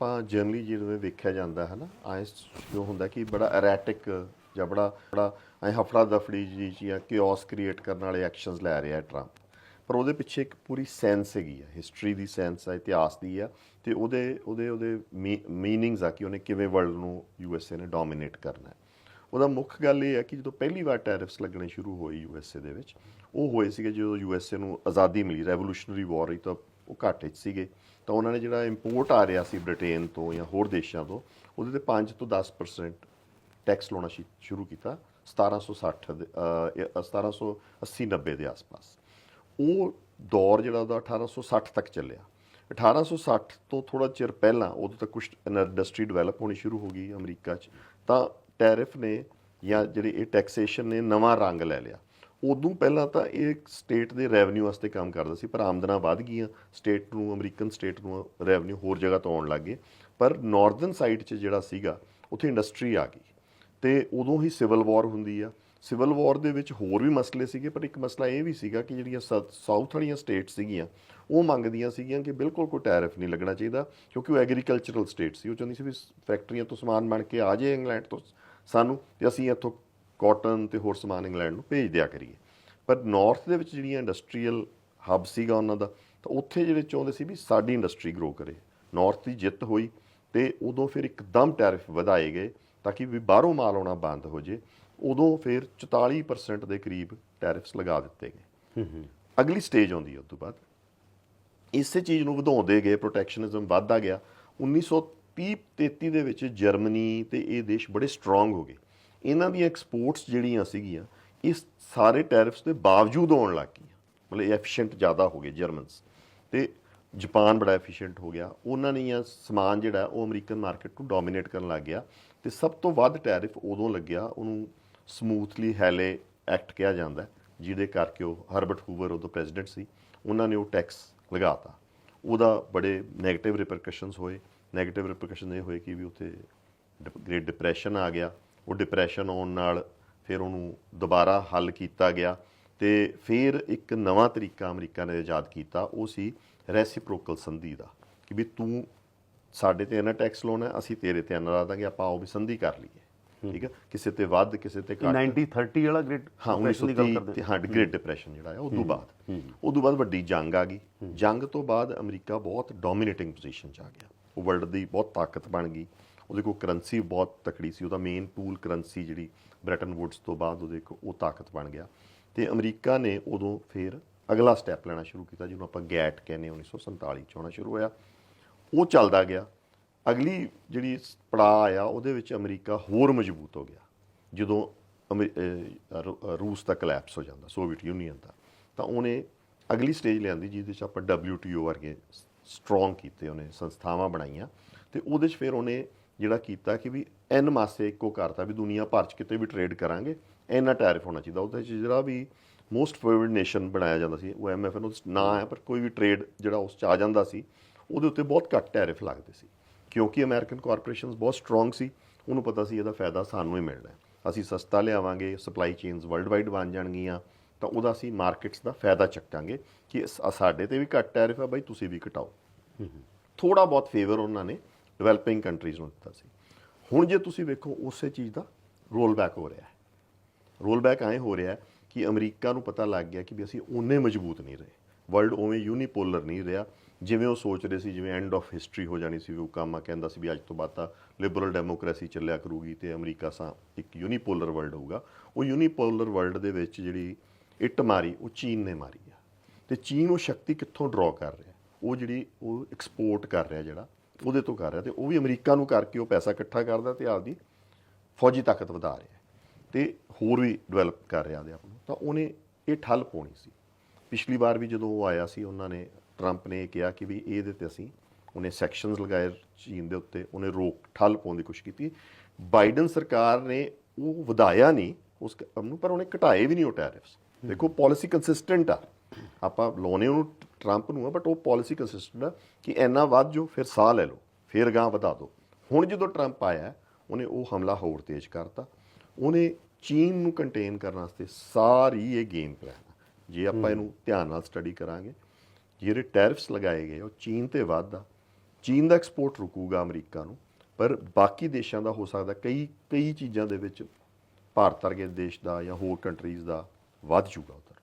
ਆਪਾਂ ਜਰਨਲੀ ਜਿਵੇਂ ਵੇਖਿਆ ਜਾਂਦਾ ਹੈ ਨਾ ਐ ਜੋ ਹੁੰਦਾ ਕਿ ਬੜਾ ਅਰੈਟਿਕ ਜਾਂ ਬੜਾ ਬੜਾ ਐ ਹਫੜਾ ਦਫੜੀ ਜੀ ਜਾਂ ਕਿਓਸ ਕ੍ਰੀਏਟ ਕਰਨ ਵਾਲੇ ਐਕਸ਼ਨਸ ਲੈ ਰਿਹਾ ਹੈ ਟਰੰਪ ਪਰ ਉਹਦੇ ਪਿੱਛੇ ਇੱਕ ਪੂਰੀ ਸੈਂਸ ਹੈਗੀ ਆ ਹਿਸਟਰੀ ਦੀ ਸੈਂਸ ਆ, ਇਤਿਹਾਸ ਦੀ ਆ, ਤੇ ਉਹਦੇ ਉਹਦੇ ਉਹਦੇ ਮੀਨਿੰਗਸ ਆ ਕਿ ਉਹਨੇ ਕਿਵੇਂ ਵਰਲਡ ਨੂੰ ਯੂਐਸਏ ਨੇ ਡੋਮਿਨੇਟ ਕਰਨਾ ਹੈ। ਉਹਦਾ ਮੁੱਖ ਗੱਲ ਇਹ ਹੈ ਕਿ ਜਦੋਂ ਪਹਿਲੀ ਵਾਰ ਟੈਰਿਫਸ ਲੱਗਣੇ ਸ਼ੁਰੂ ਹੋਏ ਯੂਐਸਏ ਦੇ ਵਿੱਚ, ਉਹ ਹੋਏ ਸੀਗੇ ਜਦੋਂ ਯੂਐਸਏ ਨੂੰ ਆਜ਼ਾਦੀ ਮਿਲੀ ਰੈਵੋਲੂਸ਼ਨਰੀ ਵਾਰ ਹੀ ਤਾਂ ਉਹ ਘਾਟੇ 'ਚ ਸੀਗੇ ਤਾਂ ਉਹਨਾਂ ਨੇ ਜਿਹੜਾ ਇੰਪੋਰਟ ਆ ਰਿਹਾ ਸੀ ਬ੍ਰਿਟੇਨ ਤੋਂ ਜਾਂ ਹੋਰ ਦੇਸ਼ਾਂ ਤੋਂ ਉਹਦੇ ਤੇ 5 ਤੋਂ 10% ਟੈਕਸ ਲਾਉਣਾ ਸ਼ੁ- ਸ਼ੁਰੂ ਕੀਤਾ 1760 ਦੇ ਅਹ, ਇਹ 1780 90 ਦੇ ਆਸ-ਪਾਸ। ਉਹ ਦੌਰ ਜਿਹੜਾ ਉਹਦਾ 1860 ਤੱਕ ਚੱਲਿਆ। 1860 ਤੋਂ ਥੋੜਾ ਚਿਰ ਪਹਿਲਾਂ ਉਦੋਂ ਤੱਕ ਕੁਝ ਇੰਡਸਟਰੀ ਡਿਵੈਲਪ ਹੋਣੀ ਸ਼ੁਰੂ ਹੋ ਗਈ ਅਮਰੀਕਾ 'ਚ ਤਾਂ ਟੈਰਿਫ ਨੇ ਜਾਂ ਜਿਹੜੇ ਇਹ ਟੈਕਸੇਸ਼ਨ ਨੇ ਨਵਾਂ ਰੰਗ ਲੈ ਲਿਆ। ਉਦੋਂ ਪਹਿਲਾਂ ਤਾਂ ਇਹ ਸਟੇਟ ਦੇ ਰੈਵਨਿਊ ਵਾਸਤੇ ਕੰਮ ਕਰਦਾ ਸੀ, ਪਰ ਆਮਦਨਾਂ ਵੱਧ ਗਈਆਂ ਸਟੇਟ ਨੂੰ, ਅਮਰੀਕਨ ਸਟੇਟ ਨੂੰ ਰੈਵਨਿਊ ਹੋਰ ਜਗ੍ਹਾ ਤੋਂ ਆਉਣ ਲੱਗੇ ਪਰ ਨਾਰਥਰਨ ਸਾਈਡ 'ਚ ਜਿਹੜਾ ਸੀਗਾ, ਉੱਥੇ ਇੰਡਸਟਰੀ ਆ ਗਈ। ਤੇ ਉਦੋਂ ਹੀ ਸਿਵਲ ਵਾਰ ਹੁੰਦੀ ਆ। ਸਿਵਲ ਵਾਰ ਦੇ ਵਿੱਚ ਹੋਰ ਵੀ ਮਸਲੇ ਸੀਗੇ, ਪਰ ਇੱਕ ਮਸਲਾ ਇਹ ਵੀ ਸੀਗਾ ਕਿ ਜਿਹੜੀਆਂ ਸਾਊਥ ਵਾਲੀਆਂ ਸਟੇਟ ਸੀਗੀਆਂ, ਉਹ ਮੰਗਦੀਆਂ ਸੀਗੀਆਂ ਕਿ ਬਿਲਕੁਲ ਕੋਈ ਟੈਰਿਫ ਨਹੀਂ ਲੱਗਣਾ ਚਾਹੀਦਾ, ਕਿਉਂਕਿ ਉਹ ਐਗਰੀਕਲਚਰਲ ਸਟੇਟ ਸੀ। ਉਹ ਚਾਹੁੰਦੀ ਸੀ ਵੀ ਫੈਕਟਰੀਆਂ ਤੋਂ ਸਮਾਨ ਬਣ ਕੇ ਆ ਜਾਏ ਇੰਗਲੈਂਡ ਤੋਂ ਸਾਨੂੰ, ਤੇ ਅਸੀਂ ਇੱਥੋਂ ਕਾਟਨ ਤੇ ਹੋਰ ਸਮਾਨ ਇੰਗਲੈਂਡ ਨੂੰ ਭੇਜ ਦਿਆ ਕਰੀਏ। ਪਰ ਨਾਰਥ ਦੇ ਵਿੱਚ ਜਿਹੜੀਆਂ ਇੰਡਸਟਰੀਅਲ ਹੱਬ ਸੀਗਾ ਉਹਨਾਂ ਦਾ ਤਾਂ ਉੱਥੇ ਜਿਹੜੇ ਚਾਹੁੰਦੇ ਸੀ ਵੀ ਸਾਡੀ ਇੰਡਸਟਰੀ ਗਰੋ ਕਰੇ। ਨਾਰਥ ਦੀ ਜਿੱਤ ਹੋਈ ਤੇ ਉਦੋਂ ਫਿਰ ਇੱਕਦਮ ਟੈਰਿਫ ਵਧਾਏ ਗਏ ਤਾਂ ਕਿ ਵੀ ਬਾਹਰੋਂ ਮਾਲ ਆਉਣਾ ਬੰਦ ਹੋ ਜੇ ਉਦੋਂ ਫਿਰ 44% ਦੇ ਕਰੀਬ ਟੈਰਿਫਸ ਲਗਾ ਦਿੱਤੇ ਗਏ। ਅਗਲੀ ਸਟੇਜ ਆਉਂਦੀ ਹੈ ਉਸ ਤੋਂ ਬਾਅਦ। ਇਸੇ ਚੀਜ਼ ਨੂੰ ਵਧਾਉਂਦੇ ਗਏ ਪ੍ਰੋਟੈਕਸ਼ਨਿਜ਼ਮ ਵੱਧਦਾ ਗਿਆ। 1930 33 ਦੇ ਵਿੱਚ ਜਰਮਨੀ ਤੇ ਇਹ ਦੇਸ਼ ਬੜੇ ਸਟਰੋਂਗ ਹੋ ਗਏ। ਇਹਨਾਂ ਦੀਆਂ ਐਕਸਪੋਰਟਸ ਜਿਹੜੀਆਂ ਸੀਗੀਆਂ ਇਸ ਸਾਰੇ ਟੈਰਿਫਸ ਦੇ ਬਾਵਜੂਦ ਆਉਣ ਲੱਗ ਗਈਆਂ। ਮਤਲਬ ਐਫੀਸ਼ੀਐਂਟ ਜ਼ਿਆਦਾ ਹੋ ਗਏ ਜਰਮਨਸ ਤੇ ਜਾਪਾਨ ਬੜਾ ਐਫੀਸ਼ੀਐਂਟ ਹੋ ਗਿਆ। ਉਹਨਾਂ ਨੇ ਇਹ ਸਮਾਨ ਜਿਹੜਾ, ਉਹ ਅਮਰੀਕਨ ਮਾਰਕੀਟ ਨੂੰ ਡੋਮੀਨੇਟ ਕਰਨ ਲੱਗ ਗਿਆ। ਤੇ ਸਭ ਤੋਂ ਵੱਧ ਟੈਰਿਫ ਉਦੋਂ ਲੱਗਿਆ, ਉਹਨੂੰ ਸਮੂਥਲੀ ਹੈਲੇ ਐਕਟ ਕਿਹਾ ਜਾਂਦਾ ਜਿਹਦੇ ਕਰਕੇ ਉਹ ਹਰਬਰਟ ਹੂਵਰ ਉਦੋਂ ਪ੍ਰੈਜ਼ੀਡੈਂਟ ਸੀ, ਉਹਨਾਂ ਨੇ ਉਹ ਟੈਕਸ ਲਗਾਤਾ। ਉਹਦਾ ਬੜੇ ਨੈਗੇਟਿਵ ਰਿਪਰਕਸ਼ਨਸ ਹੋਏ। ਨੈਗੇਟਿਵ ਰਿਪਰਕਸ਼ਨ ਇਹ ਹੋਏ ਕਿ ਵੀ ਉੱਥੇ ਗ੍ਰੇਟ ਡਿਪਰੈਸ਼ਨ ਆ ਗਿਆ। ਉਹ ਡਿਪਰੈਸ਼ਨ ਆਉਣ ਨਾਲ ਫਿਰ ਉਹਨੂੰ ਦੁਬਾਰਾ ਹੱਲ ਕੀਤਾ ਗਿਆ ਤੇ ਫਿਰ ਇੱਕ ਨਵਾਂ ਤਰੀਕਾ ਅਮਰੀਕਾ ਨੇ ਇਜਾਦ ਕੀਤਾ ਉਹ ਸੀ ਰੈਸਿਪਰੋਕਲ ਸੰਧੀ ਦਾ ਕਿ ਵੀ ਤੂੰ ਸਾਡੇ ਤੇ ਇਹਨਾਂ ਟੈਕਸ ਲਾਉਣਾ ਅਸੀਂ ਤੇਰੇ ਤੇ ਇਹਨਾਂ ਲਾ ਦਾਂਗੇ ਆਪਾਂ ਉਹ ਵੀ ਸੰਧੀ ਕਰ ਲਈਏ। ਠੀਕ ਹੈ ਕਿਸੇ ਤੇ ਵੱਧ ਕਿਸੇ ਤੇ ਘੱਟ। 90 30 ਵਾਲਾ ਗ੍ਰੇਟ ਹਾਂ ਦੀ ਗੱਲ 1930 ਕਰਦੇ ਤੇ ਹਾਂ। ਗ੍ਰੇਟ ਡਿਪਰੈਸ਼ਨ ਜਿਹੜਾ ਹੈ ਉਦੋਂ ਬਾਅਦ। ਉਦੋਂ ਬਾਅਦ ਵੱਡੀ ਜੰਗ ਆ ਗਈ। ਜੰਗ ਤੋਂ ਬਾਅਦ ਅਮਰੀਕਾ ਬਹੁਤ ਡੋਮਿਨੇਟਿੰਗ ਪੋਜੀਸ਼ਨ 'ਚ ਆ ਗਿਆ। ਉਹ ਵਰਲਡ ਦੀ ਬਹੁਤ ਤਾਕਤ ਬਣ ਗਈ। ਉਹਦੇ ਕੋਲ ਕਰੰਸੀ ਬਹੁਤ ਤਕੜੀ ਸੀ, ਉਹਦਾ ਮੇਨ ਟੂਲ ਕਰੰਸੀ ਜਿਹੜੀ ਬ੍ਰੈਟਨ ਵੁੱਡਸ ਤੋਂ ਬਾਅਦ ਉਹਦੇ ਕੋਲ ਉਹ ਤਾਕਤ ਬਣ ਗਿਆ। ਤੇ ਅਮਰੀਕਾ ਨੇ ਉਦੋਂ ਫਿਰ ਅਗਲਾ ਸਟੈਪ ਲੈਣਾ ਸ਼ੁਰੂ ਕੀਤਾ, ਜਿਹਨੂੰ ਆਪਾਂ ਗੈਟ ਕਹਿੰਦੇ ਹਾਂ 1947 ਚ ਹੋਣਾ ਸ਼ੁਰੂ ਹੋਇਆ। ਉਹ ਚੱਲਦਾ ਗਿਆ। ਅਗਲੀ ਜਿਹੜੀ ਪੜਾਅ ਆਇਆ, ਉਹਦੇ ਵਿੱਚ ਅਮਰੀਕਾ ਹੋਰ ਮਜ਼ਬੂਤ ਹੋ ਗਿਆ। ਜਦੋਂ ਅਮੇ- ਰੂਸ ਦਾ ਕਲੈਪਸ ਹੋ ਜਾਂਦਾ ਸੋਵੀਅਤ ਯੂਨੀਅਨ ਦਾ, ਤਾਂ ਉਹਨੇ ਅਗਲੀ ਸਟੇਜ ਲਿਆਂਦੀ, ਜਿਹਦੇ ਚ ਆਪਾਂ WTO ਵਰਗੇ ਸਟਰੋਂਗ ਕੀਤੇ, ਉਹਨੇ ਸੰਸਥਾਵਾਂ ਬਣਾਈਆਂ। ਤੇ ਉਹਦੇ ਚ ਫਿਰ ਉਹਨੇ ਜਿਹੜਾ ਕੀਤਾ ਕਿ ਵੀ ਐਨ ਮਾਸੇ ਇੱਕੋ ਕਰਤਾ ਵੀ ਦੁਨੀਆ ਭਰ ਚ ਕਿਤੇ ਵੀ ਟ੍ਰੇਡ ਕਰਾਂਗੇ ਇੰਨਾ ਟੈਰਿਫ ਹੋਣਾ ਚਾਹੀਦਾ। ਉਹਦੇ ਚ ਜਿਹੜਾ ਵੀ ਮੋਸਟ ਫੇਵਰਡ ਨੇਸ਼ਨ ਬਣਾਇਆ ਜਾਂਦਾ ਸੀ ਉਹ ਐਮਐਫ ਨੂੰ ਨਾ ਹੈ ਪਰ ਕੋਈ ਵੀ ਟ੍ਰੇਡ ਜਿਹੜਾ ਉਸ ਚ ਆ ਜਾਂਦਾ ਸੀ ਉਹਦੇ ਉੱਤੇ ਬਹੁਤ ਘੱਟ ਟੈਰਿਫ ਲੱਗਦੇ ਸੀ। ਕਿਉਂਕਿ ਅਮਰੀਕਨ ਕਾਰਪੋਰੇਸ਼ਨਸ ਬਹੁਤ ਸਟਰੋਂਗ ਸੀ ਉਹਨੂੰ ਪਤਾ ਸੀ ਇਹਦਾ ਫਾਇਦਾ ਸਾਨੂੰ ਹੀ ਮਿਲਣਾ ਹੈ। ਅਸੀਂ ਸਸਤਾ ਲਿਆਵਾਂਗੇ ਸਪਲਾਈ ਚੇਨਸ ਵਰਲਡ ਵਾਈਡ ਬਣ ਜਾਣਗੀਆਂ ਤਾਂ ਉਹਦਾ ਅਸੀਂ ਮਾਰਕੀਟਸ ਦਾ ਫਾਇਦਾ ਚੱਕਾਂਗੇ ਕਿ ਸਾਡੇ ਤੇ ਵੀ ਘੱਟ ਟੈਰਿਫ ਹੈ ਬਾਈ ਤੁਸੀਂ ਵੀ ਘਟਾਓ। ਥੋੜਾ ਬਹੁਤ ਫੇਵਰ ਉਹਨਾਂ ਨੇ ਡਿਵੈਲਪਿੰਗ ਕੰਟਰੀਜ਼ ਨੂੰ ਦਿੱਤਾ ਸੀ। ਹੁਣ ਜੇ ਤੁਸੀਂ ਵੇਖੋ, ਉਸੇ ਚੀਜ਼ ਦਾ ਰੋਲ ਬੈਕ ਹੋ ਰਿਹਾ ਹੈ। ਰੋਲ ਬੈਕ ਐਂ ਹੋ ਰਿਹਾ ਕਿ ਅਮਰੀਕਾ ਨੂੰ ਪਤਾ ਲੱਗ ਗਿਆ ਕਿ ਵੀ ਅਸੀਂ ਓਨੇ ਮਜ਼ਬੂਤ ਨਹੀਂ ਰਹੇ। ਵਰਲਡ ਉਵੇਂ ਯੂਨੀਪੋਲਰ ਨਹੀਂ ਰਿਹਾ। ਜਿਵੇਂ ਉਹ ਸੋਚ ਰਹੇ ਸੀ, ਜਿਵੇਂ ਐਂਡ ਆਫ ਹਿਸਟਰੀ ਹੋ ਜਾਣੀ ਸੀ ਵੀ ਉਹ ਕਾਮਾ ਕਹਿੰਦਾ ਸੀ ਵੀ ਅੱਜ ਤੋਂ ਬਾਅਦ ਤਾਂ ਲਿਬਰਲ ਡੈਮੋਕ੍ਰੇਸੀ ਚੱਲਿਆ ਕਰੂਗੀ ਤੇ ਅਮਰੀਕਾ ਸਾਂ ਇੱਕ ਯੂਨੀਪੋਲਰ ਵਰਲਡ ਹੋਊਗਾ। ਉਹ ਯੂਨੀਪੋਲਰ ਵਰਲਡ ਦੇ ਵਿੱਚ ਜਿਹੜੀ ਇੱਟ ਮਾਰੀ, ਉਹ ਚੀਨ ਨੇ ਮਾਰੀ ਆ। ਤੇ ਚੀਨ ਉਹ ਸ਼ਕਤੀ ਕਿੱਥੋਂ ਡਰਾ ਕਰ ਰਿਹਾ ਉਹ ਜਿਹੜੀ ਉਹ ਐਕਸਪੋਰਟ ਕਰ ਰਿਹਾ ਜਿਹੜਾ ਉਹਦੇ ਤੋਂ ਕਰ ਰਿਹਾ ਤੇ ਉਹ ਵੀ ਅਮਰੀਕਾ ਨੂੰ ਕਰਕੇ ਉਹ ਪੈਸਾ ਇਕੱਠਾ ਕਰਦਾ ਤੇ ਆਪਦੀ ਫੌਜੀ ਤਾਕਤ ਵਧਾ ਰਿਹਾ ਹੈ। ਤੇ ਹੋਰ ਵੀ ਡਿਵੈਲਪ ਕਰ ਰਿਹਾ ਦੇ ਆਪ ਨੂੰ। ਤਾਂ ਉਹਨੇ ਇਹ ਠੱਲ ਪਾਉਣੀ ਸੀ। ਪਿਛਲੀ ਵਾਰ ਵੀ ਜਦੋਂ ਉਹ ਆਇਆ ਸੀ, ਉਹਨਾਂ ਨੇ ਟਰੰਪ ਨੇ ਕਿਹਾ ਕਿ ਵੀ ਇਹਦੇ ਤੇ ਅਸੀਂ ਉਹਨੇ ਸੈਕਸ਼ਨਸ ਲਗਾਏ ਚੀਨ ਦੇ ਉੱਤੇ, ਉਹਨੇ ਰੋਕ, ਠੱਲ ਪਾਉਣ ਦੀ ਕੋਸ਼ਿਸ਼ ਕੀਤੀ। ਬਾਈਡਨ ਸਰਕਾਰ ਨੇ ਉਹ ਵਧਾਇਆ ਨਹੀਂ ਉਸ ਕੰਮ ਨੂੰ, ਪਰ ਉਹਨੇ ਘਟਾਏ ਵੀ ਨਹੀਂ ਉਹ ਟੈਰਿਫਸ ਦੇਖੋ ਪਾਲਿਸੀ ਕੰਸਿਸਟੈਂਟ ਆ। ਆਪਾਂ ਲਾਉਣੇ ਉਹਨੂੰ ਟਰੰਪ ਨੂੰ ਆ ਬਟ ਉਹ ਪਾਲਿਸੀ ਕੰਸਿਸਟੈਂਟ ਆ ਕਿ ਇੰਨਾ ਵੱਧ ਜੋ ਫਿਰ ਸਾਹ ਲੈ ਲਓ ਫਿਰ ਗਾਂ ਵਧਾ ਦਿਓ। ਹੁਣ ਜਦੋਂ ਟਰੰਪ ਆਇਆ ਉਹਨੇ ਉਹ ਹਮਲਾ ਹੋਰ ਤੇਜ਼ ਕਰਤਾ। ਉਹਨੇ ਚੀਨ ਨੂੰ ਕੰਟੇਨ ਕਰਨ ਵਾਸਤੇ ਸਾਰੀ ਇਹ ਗੇਮ ਪਲਾਨ। ਜੇ ਆਪਾਂ ਇਹਨੂੰ ਧਿਆਨ ਨਾਲ ਸਟੱਡੀ ਕਰਾਂਗੇ ਜਿਹੜੇ ਟੈਰਿਫਸ ਲਗਾਏ ਗਏ ਉਹ ਚੀਨ ਤੇ ਵੱਧ ਆ। ਚੀਨ ਦਾ ਐਕਸਪੋਰਟ ਰੁਕੂਗਾ ਅਮਰੀਕਾ ਨੂੰ ਪਰ ਬਾਕੀ ਦੇਸ਼ਾਂ ਦਾ ਹੋ ਸਕਦਾ ਕਈ ਕਈ ਚੀਜ਼ਾਂ ਦੇ ਵਿੱਚ ਭਾਰਤ ਵਰਗੇ ਦੇਸ਼ ਦਾ ਜਾਂ ਹੋਰ ਕੰਟਰੀਜ਼ ਦਾ ਵੱਧ ਜੂਗਾ ਉਧਰ।